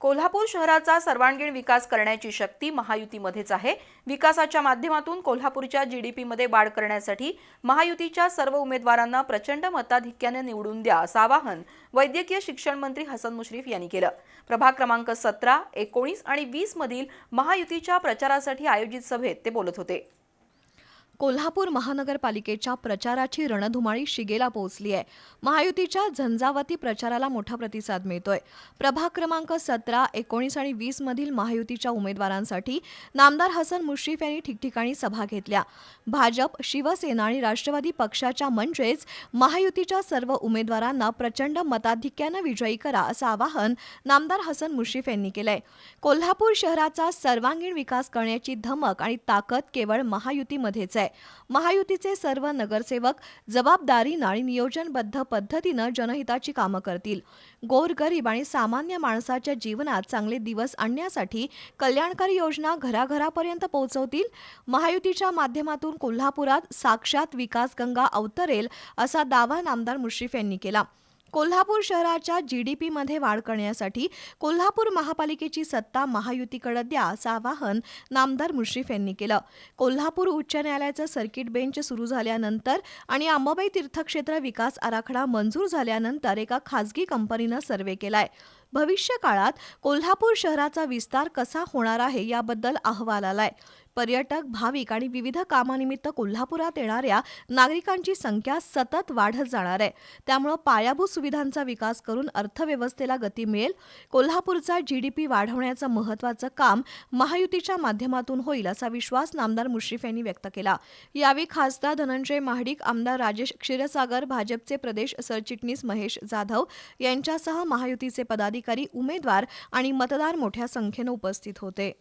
कोल्हापूर शहराचा सर्वांगीण विकास करण्याची शक्ती महायुतीमध्येच आहे. विकासाच्या माध्यमातून कोल्हापूरच्या जीडीपीमध्ये वाढ करण्यासाठी महायुतीच्या सर्व उमेदवारांना प्रचंड मताधिक्याने निवडून द्या असं आवाहन वैद्यकीय शिक्षण मंत्री हसन मुश्रीफ यांनी केलं. प्रभाग क्रमांक सतरा एकोणीस आणि वीस मधील महायुतीच्या प्रचारासाठी आयोजित सभेत ते बोलत होते. कोल्हापूर महानगरपालिकेच्या प्रचाराची रणधुमाळी शिगेला पोहोचली आहे. महायुतीच्या झंझावती प्रचाराला मोठा प्रतिसाद मिळतोय. प्रभाग क्रमांक सतरा एकोणीस आणि वीस मधील महायुतीच्या उमेदवारांसाठी नामदार हसन मुश्रीफ यांनी ठिकठिकाणी सभा घेतल्या. भाजप शिवसेना आणि राष्ट्रवादी पक्षाच्या म्हणजेच महायुतीच्या सर्व उमेदवारांना प्रचंड मताधिक्यानं विजयी करा असं आवाहन नामदार हसन मुश्रीफ यांनी केलंय. कोल्हापूर शहराचा सर्वांगीण विकास करण्याची धमक आणि ताकद केवळ महायुतीमध्येच आहे. महायुतीचे सर्व नगरसेवक जबाबदारीनं आणि नियोजनबद्ध पद्धतीनं जनहिताची कामं करतील. गोरगरीब आणि सामान्य माणसाच्या जीवनात चांगले दिवस आणण्यासाठी कल्याणकारी योजना घराघरापर्यंत पोहोचवतील. महायुतीच्या माध्यमातून कोल्हापुरात साक्षात विकास गंगा अवतरेल असा दावा नामदार मुश्रीफ यांनी केला. कोल्हापूर शहराच्या जीडीपीमध्ये वाढ करण्यासाठी कोल्हापूर महापालिकेची सत्ता महायुतीकडे द्या असं आवाहन नामदार मुश्रीफ यांनी केलं. कोल्हापूर उच्च न्यायालयाचं सर्किट बेंच सुरू झाल्यानंतर आणि अंबाबाई तीर्थक्षेत्र विकास आराखडा मंजूर झाल्यानंतर एका खासगी कंपनीनं सर्व्हे केलाय. भविष्य काळात कोल्हापूर शहराचा विस्तार कसा होणार आहे याबद्दल अहवाल आलाय. पर्यटक भाविक आणि विविध कामानिमित्त कोल्हापुरात येणाऱ्या नागरिकांची संख्या सतत वाढत जाणार आहे. त्यामुळं पायाभूत सुविधांचा विकास करून अर्थव्यवस्थेला गती मिळेल. कोल्हापूरचा जीडीपी वाढवण्याचं महत्त्वाचं काम महायुतीच्या माध्यमातून होईल असा विश्वास नामदार मुश्रीफ यांनी व्यक्त केला. यावेळी खासदार धनंजय महाडिक आमदार राजेश क्षीरसागर भाजपचे प्रदेश सरचिटणीस महेश जाधव यांच्यासह महायुतीचे पदाधिकारी उमेदवार आणि मतदार मोठ्या संख्येनं उपस्थित होते.